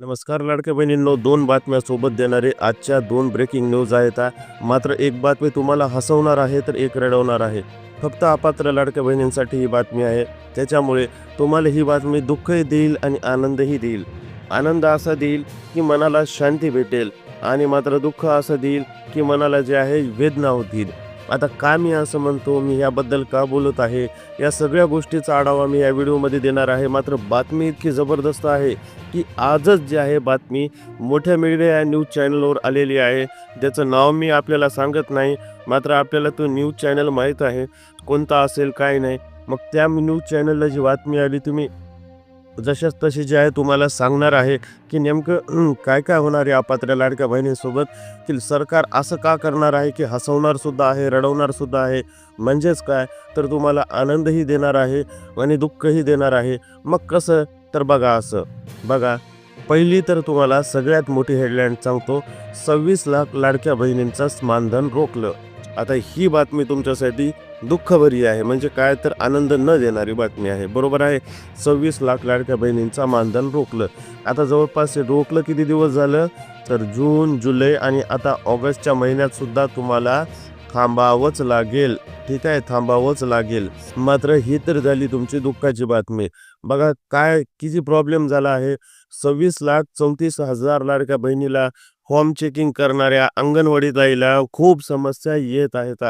नमस्कार लाडक्या बहिणींनो दोन बातम्या सोबत देणारे आजच्या दोन ब्रेकिंग न्यूज आहेत. मात्र एक बातमी तुम्हाला हसवणार आहे तर एक रडवणार आहे. फक्त अपात्र लाडक्या बहिणींसाठी ही बातमी आहे. त्याच्यामुळे तुम्हाला ही बातमी दुःखही देईल आणि आनंदही देईल. आनंद असा देईल की मनाला शांती भेटेल आणि मात्र दुःख असं देईल की मनाला जे आहे वेदना होतील आता का मी असं म्हणतो? मी याबद्दल का बोलत आहे? या सगळ्या गोष्टीचा आढावा मी या व्हिडिओमध्ये देणार आहे. मात्र बातमी इतकी जबरदस्त आहे की आजच जी आहे बातमी मोठ्या मीडिया या न्यूज चॅनलवर आलेली आहे. ज्याचं नाव मी आपल्याला सांगत नाही. मात्र आपल्याला तो न्यूज चॅनल माहीत आहे. कोणता असेल काय नाही. मग त्या न्यूज चॅनलला जी बातमी आली तुम्ही जशाच तशी जी आहे तुम्हाला सांगणार आहे की नेमकं काय काय होणार आहे अपात्र लाडक्या बहिणीसोबत? की सरकार असं का करणार आहे की हसवणारसुद्धा आहे रडवणारसुद्धा आहे? म्हणजेच काय? तर तुम्हाला आनंदही देणार आहे आणि दुःखही देणार आहे. मग कसं? तर बघा असं. बघा पहिली तर तुम्हाला सगळ्यात मोठी हेडलाईन सांगतो. सव्वीस लाख लाडक्या बहिणींचं मानधन रोखलं. आता ही बातमी तुमच्यासाठी दुःखभरी आहे. म्हणजे काय तर आनंद न देणारी बातमी आहे. बरोबर आहे? सव्वीस लाख लाडक्या बहिणींचा मानधन रोखलं. आता जवळपास हे रोखलं किती दिवस झालं? तर जून जुलै आणि आता ऑगस्टच्या महिन्यात सुद्धा तुम्हाला थांबावंच लागेल. ठीक आहे? थांबावंच लागेल. मात्र ही तर झाली तुमची दुःखाची बातमी. बघा काय किती प्रॉब्लेम झाला आहे? सव्वीस लाख चौतीस हजार लाडक्या बहिणीला होम चेकिंग करणाऱ्या अंगणवाडीताईला खूप समस्या येत आहेत.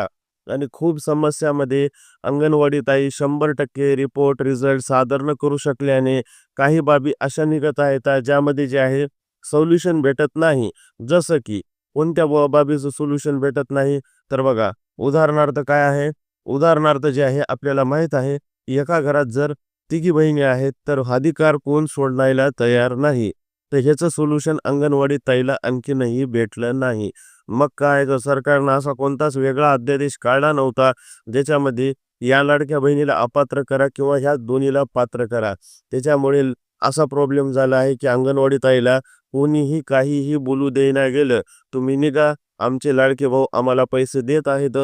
आणि खूप समस्यामध्ये अंगणवाडी ताई शंभर टक्के रिपोर्ट रिझल्ट सादर न करू शकल्याने काही बाबी अशा निघत आहेत ज्यामध्ये जे आहे सोल्युशन भेटत नाही. जसं की कोणत्या बाबीचं सोल्युशन भेटत नाही? तर बघा उदाहरणार्थ काय आहे? उदाहरणार्थ जे आहे आपल्याला माहीत आहे एका घरात जर तिघी बहिणी आहेत तर अधिकार कोण सोडण्याला तयार नाही? तर ह्याचं सोल्युशन अंगणवाडी ताईला आणखीनही भेटलं नाही. मग काय तर सरकारनं असा कोणताच वेगळा अध्यादेश काढला नव्हता ज्याच्यामध्ये या लाडक्या बहिणीला अपात्र करा किंवा ह्या दोन्हीला पात्र करा. त्याच्यामुळे असा प्रॉब्लेम झाला आहे की अंगणवाडी ताईला कोणीही काहीही बोलू देईना गेलं. तुम्ही निघा आमचे लाडके भाऊ आम्हाला पैसे देत आहेत.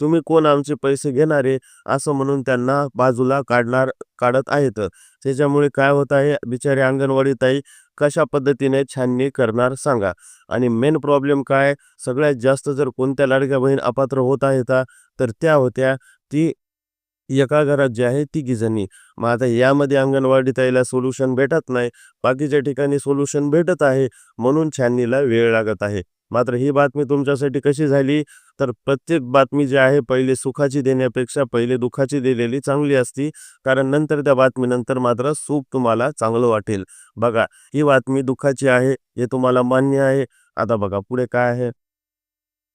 तुम्ही कोण आमचे पैसे घेणारे असं म्हणून त्यांना बाजूला काढणार काढत आहेत. त्याच्यामुळे काय होत आहे बिचारे अंगणवाडी ताई कशा पद्धतीने छाननी करणार सांगा. आणि मेन प्रॉब्लेम काय? सगळ्यात जास्त जर कोणत्या लाडक्या बहीण अपात्र होत आहेत तर त्या होत्या ती एका घरात जे आहे तिघी जणी मग आता यामध्ये अंगणवाडी ताईला सोल्युशन भेटत नाही बाकीच्या ठिकाणी सोल्युशन भेटत आहे म्हणून छाननीला वेळ लागत आहे. मात्र ही बातमी तुमच्यासाठी कशी झाली? तर प्रत्येक बातमी जी आहे पहिले सुखाची देण्यापेक्षा पहिले दुःखाची दिलेली चांगली असती. कारण नंतर त्या बातमीनंतर मात्र सुख तुम्हाला चांगलं वाटेल. बघा ही बातमी दुःखाची आहे हे तुम्हाला मान्य आहे. आता बघा पुढे काय आहे?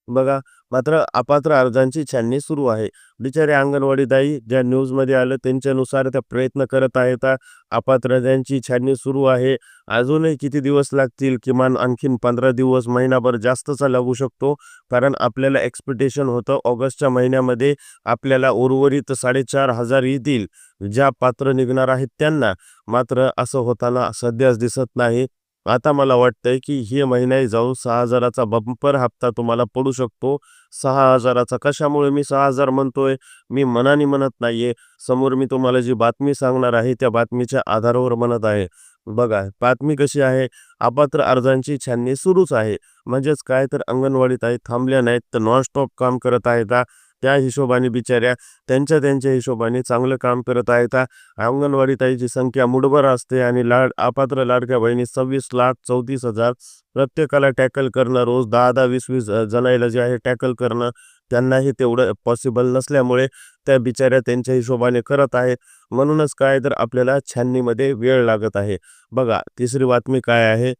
बघा मात्र अपात्र अर्जांची छाननी सुरू आहे. बिचारे अंगणवाडीताई ज्या न्यूजमध्ये आलं त्यांच्यानुसार त्या प्रयत्न करत आहेत. अपात्र छाननी सुरू आहे. अजूनही किती दिवस लागतील? किमान आणखीन पंधरा दिवस महिनाभर जास्तचा लागू शकतो. कारण आपल्याला एक्सपेक्टेशन होतं ऑगस्टच्या महिन्यामध्ये आपल्याला उर्वरित साडेचार हजार येतील ज्या पात्र निघणार आहेत त्यांना. मात्र असं होताना सध्याच दिसत नाही. आता मला वाटतंय की हे महिन्याही जाऊन सहा हजाराचा बंपर हप्ता तुम्हाला पडू शकतो. सहा हजाराचा कशामुळे? मी सहा हजार म्हणतोय. मी मनाने म्हणत नाहीये. समोर मी तुम्हाला जी बातमी सांगणार आहे त्या बातमीच्या आधारावर म्हणत आहे. बघा बातमी कशी आहे? अपात्र अर्जांची छाननी सुरूच आहे. म्हणजेच काय तर अंगणवाडीत आहे थांबल्या नाहीत तर नॉनस्टॉप काम करत आहेत. का त्या हिशोबाने बिचाऱ्या त्यांच्या त्यांच्या हिशोबाने चांगलं काम करत आहेत. अंगणवाडी ताईची संख्या मुठभर असते आणि लाड अपात्र लाडक्या बहिणी सव्वीस लाख चौतीस हजार प्रत्येकाला टॅकल करणं रोज दहा दहा वीस वीस जणायला जे आहे टॅकल करणं त्यांनाही तेवढं पॉसिबल नसल्यामुळे त्या बिचाऱ्या त्यांच्या हिशोबाने करत आहेत म्हणूनच काय तर आपल्याला छाननीमध्ये वेळ लागत आहे. बघा तिसरी बातमी काय आहे?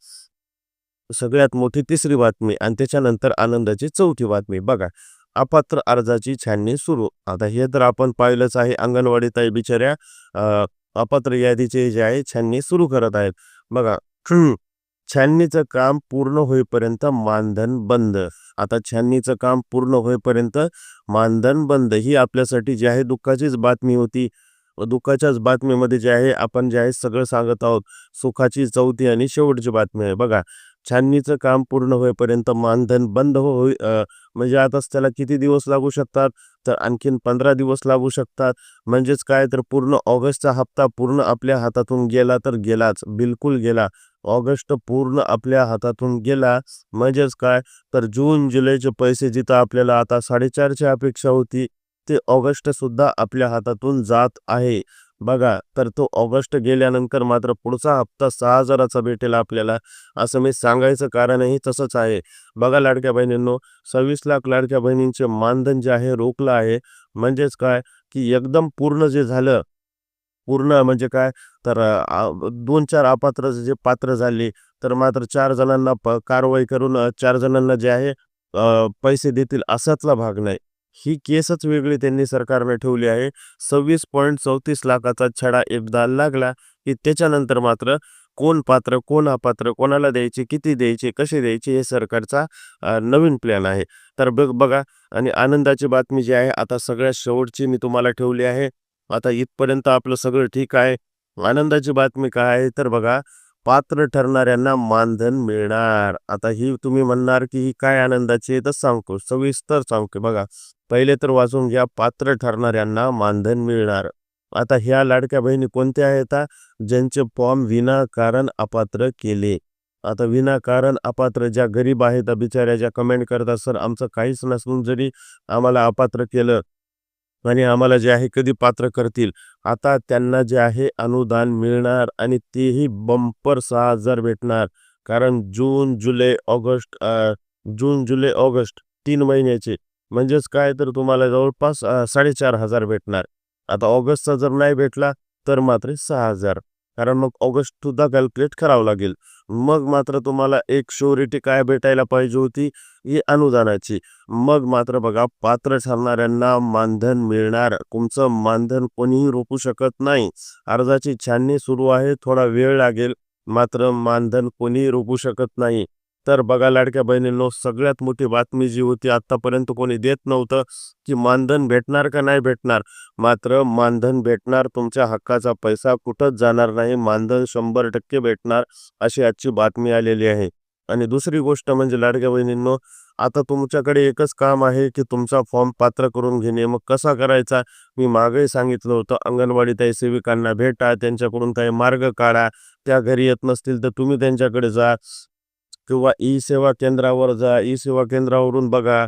सगळ्यात मोठी तिसरी बातमी आणि त्याच्यानंतर आनंदाची चौथी बातमी. बघा अपात्र अर्जाची छाननी सुरू. आता हे तर आपण पाहिलंच आहे अंगणवाडी ताई बिचाऱ्या अपात्र यादीचे जे आहे छाननी सुरू करत आहेत. बघा छाननीचं काम पूर्ण होईपर्यंत मानधन बंद. आता छाननीचं काम पूर्ण होईपर्यंत मानधन बंद. ही आपल्यासाठी जी आहे दुःखाचीच बातमी होती. व दुःखाच्याच बातमीमध्ये जे आहे आपण जे आहे सगळं सांगत आहोत. सुखाची चौथी आणि शेवटची बातमी आहे. बघा छाननीचं काम पूर्ण होईपर्यंत मानधन बंद हो म्हणजे आताच त्याला किती दिवस लागू शकतात? तर आणखीन पंधरा दिवस लागू शकतात. म्हणजेच काय? तर पूर्ण ऑगस्टचा हप्ता पूर्ण आपल्या हातातून गेला तर गेलाच. बिलकुल गेला. ऑगस्ट पूर्ण आपल्या हातातून गेला. म्हणजेच काय? तर जून जुलैचे पैसे जिथं आपल्याला आता साडेचारची अपेक्षा होती ते ऑगस्ट सुद्धा आपल्या हातातून जात आहे. बघा तर तो ऑगस्ट गेल्यानंतर मात्र पुढचा हप्ता सहा हजाराचा भेटेल आपल्याला असं मी सांगायचं कारणही तसंच आहे. बघा लाडक्या बहिणींनो सव्वीस लाख लाडक्या बहिणींचे मानधन जे आहे रोखलं आहे. म्हणजेच काय? की एकदम पूर्ण जे झालं पूर्ण म्हणजे काय? तर दोन चार अपात्र जे पात्र झाले तर मात्र चार जणांना प कारवाई करून चार जणांना जे आहे पैसे देतील असातला भाग नाही. ही केसच वेगळी त्यांनी सरकारने ठेवली आहे. सव्वीस पॉईंट चौतीस लाखाचा छडा एकदा लागला की त्याच्यानंतर मात्र कोण पात्र कोण अपात्र कोणाला द्यायचे किती द्यायचे कसे द्यायचे हे सरकारचा नवीन प्लॅन आहे. तर बघ बघा आणि आनंदाची बातमी जी आहे आता सगळ्यात शेवटची मी तुम्हाला ठेवली आहे. आता इथपर्यंत आपलं सगळं ठीक आहे. आनंदाची बातमी काय आहे? तर बघा पात्र ठरणाऱ्यांना मानधन मिळणार. आता ही तुम्ही म्हणणार की ही काय आनंदाची आहे तर सांगतो. सविस्तर सांगतो बघा. पहिले तर वाचून घ्या पात्र ठरणाऱ्यांना मानधन मिळणार. आता ह्या लाडक्या बहिणी कोणत्या आहेत ज्यांचे फॉर्म विनाकारण अपात्र केले. आता विनाकारण अपात्र ज्या गरीब आहेत बिचाऱ्या ज्या कमेंट करतात सर आमचं काहीच नसून जरी आम्हाला अपात्र केलं आणि आम्हाला जे आहे कधी पात्र करतील. आता त्यांना जे आहे अनुदान मिळणार आणि तेही बंपर सहा हजार भेटणार. कारण जून जुलै ऑगस्ट जून जुलै ऑगस्ट तीन महिन्याचे. म्हणजेच काय तर तुम्हाला जवळपास साडेचार हजार भेटणार. आता ऑगस्टचा जर नाही भेटला तर मात्र सहा हजार. कारण मग ऑगस्ट सुद्धा कॅल्क्युलेट करावं लागेल. मग मात्र तुम्हाला एक श्युरिटी काय भेटायला पाहिजे होती? ही अनुदानाची. मग मात्र बघा पात्र ठरणाऱ्यांना मानधन मिळणार. तुमचं मानधन कोणीही रोखू शकत नाही. अर्जाची छाननी सुरू आहे थोडा वेळ लागेल. मात्र मानधन कोणीही रोखू शकत नाही. तर बघा लाडक्या बहिणींनो सगळ्यात मोठी बातमी जी होती आतापर्यंत कोणी देत नव्हतं की मानधन भेटणार का नाही भेटणार. मात्र मानधन भेटणार तुमच्या हक्काचा पैसा कुठंच जाणार नाही मानधन शंभर टक्के भेटणार अशी आजची बातमी आलेली आहे. आणि दुसरी गोष्ट म्हणजे लाडक्या बहिणींनो आता तुमच्याकडे एकच काम आहे की तुमचा फॉर्म पात्र करून घेणे. मग कसा करायचा? मी मागेही सांगितलं होतं अंगणवाडी ताई सेविकांना भेटा त्यांच्याकडून काही मार्ग काढा त्या घरी येत नसतील तर तुम्ही त्यांच्याकडे जा. किंवा ई सेवा केंद्रावर जा ई सेवा केंद्रावरून बघा.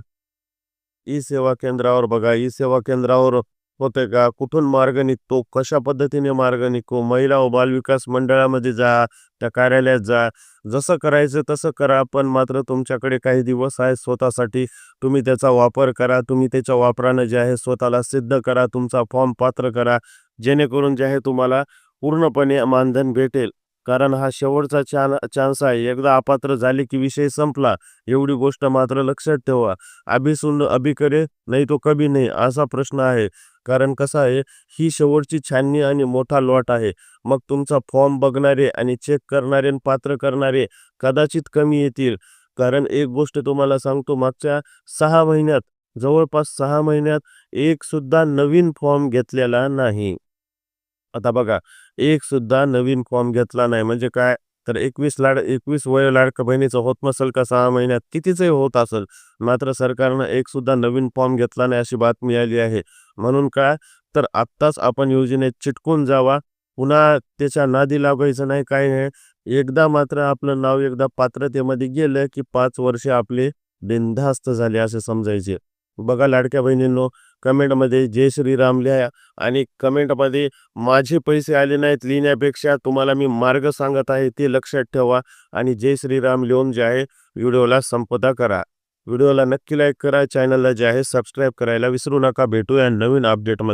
ई सेवा केंद्रावर बघा ई सेवा केंद्रावर होते का? कुठून मार्ग निघतो? कशा पद्धतीने मार्ग निघतो? महिला व बालविकास मंडळामध्ये जा त्या कार्यालयात जा. जसं करायचं तसं करा पण मात्र तुमच्याकडे काही दिवस आहे स्वतःसाठी. तुम्ही त्याचा वापर करा तुम्ही त्याच्या वापरानं जे आहे स्वतःला सिद्ध करा तुमचा फॉर्म पात्र करा. जेणेकरून जे आहे तुम्हाला पूर्णपणे मानधन भेटेल. कारण हा शेवटचा चान चान्स आहे. एकदा अपात्र झाले की विषय संपला. एवढी गोष्ट मात्र लक्षात ठेवा. अभिसून सुन करे नाही तो कभी नाही असा प्रश्न आहे. कारण कसं आहे ही शेवटची छाननी आणि मोठा लॉट आहे. मग तुमचा फॉर्म बघणारे आणि चेक करणारे पात्र करणारे कदाचित कमी येतील. कारण एक गोष्ट तुम्हाला सांगतो मागच्या सहा महिन्यात जवळपास सहा महिन्यात एक सुद्धा नवीन फॉर्म घेतलेला नाही. आता बघा एक सुद्धा नवीन फॉर्म घेतला नाही. म्हणजे काय? तर एकवीस लाड एकवीस वय लाडक बहिणीचं होत नसेल का सहा महिन्यात? कितीचंही होत असेल. मात्र सरकारनं एक सुद्धा नवीन फॉर्म घेतला नाही अशी बातमी आली आहे. म्हणून काय? तर आत्ताच आपण योजनेत चिटकून जावा. पुन्हा त्याच्या नादी लागायचं नाही काय नाही. एकदा मात्र आपलं नाव एकदा पात्रतेमध्ये गेलं की पाच वर्षे आपले बिनधास्त झाले असे समजायचे. बघा लाडक्या बहिणींनो कमेंटमध्ये जय श्रीराम लिहा आणि कमेंटमध्ये माझे पैसे आले नाहीत लिहिण्यापेक्षा तुम्हाला मी मार्ग सांगत आहे ते लक्षात ठेवा आणि जय श्रीराम लिहून जे आहे व्हिडिओला संपदा करा. व्हिडिओला नक्की लाईक करा चॅनलला जे आहे सबस्क्राईब करायला विसरू नका. भेटूया नवीन अपडेटमध्ये.